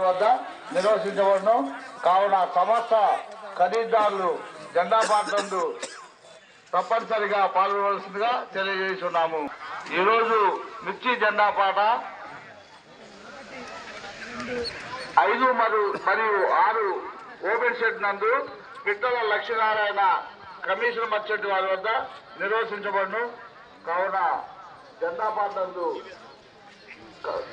వద్ద నిర్వహించబడను. కావున సమస్త ఖరీదారులు జెండా పాటందు తప్పనిసరిగా పాల్గొనవలసిందిగా తెలియజేస్తున్నాము. ఈరోజు మిర్చి జెండా పాట ఐదు మరియు మరియు ఆరు ఓపెన్ షెడ్ నందు పిట్టల లక్ష్మీనారాయణ కమిషన్ మర్చెట్ వారి వద్ద నిర్వహించబడును. కావున జెండా పాటందు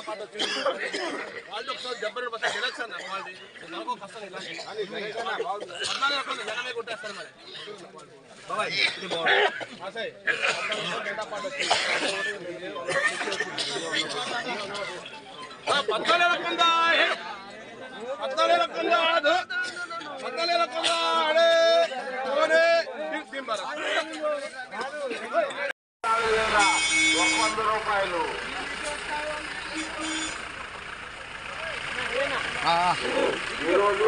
లెక్క కండి వాళ్ళు ఒకసారి డెబ్బై రెండు ఎలక్షన్ వాళ్ళది నాకు కష్టం ఇలా పద్నాలుగు రకాలు జనమే కొట్టేస్తారు మరి బాబాయ్ ఇది బాగుంది పద్నాలుగు రకంగా పద్నాలుగు రకంగా పద్నాలుగు రకంగా అడే ఓనే వంద రూపాయలు. ఈరోజు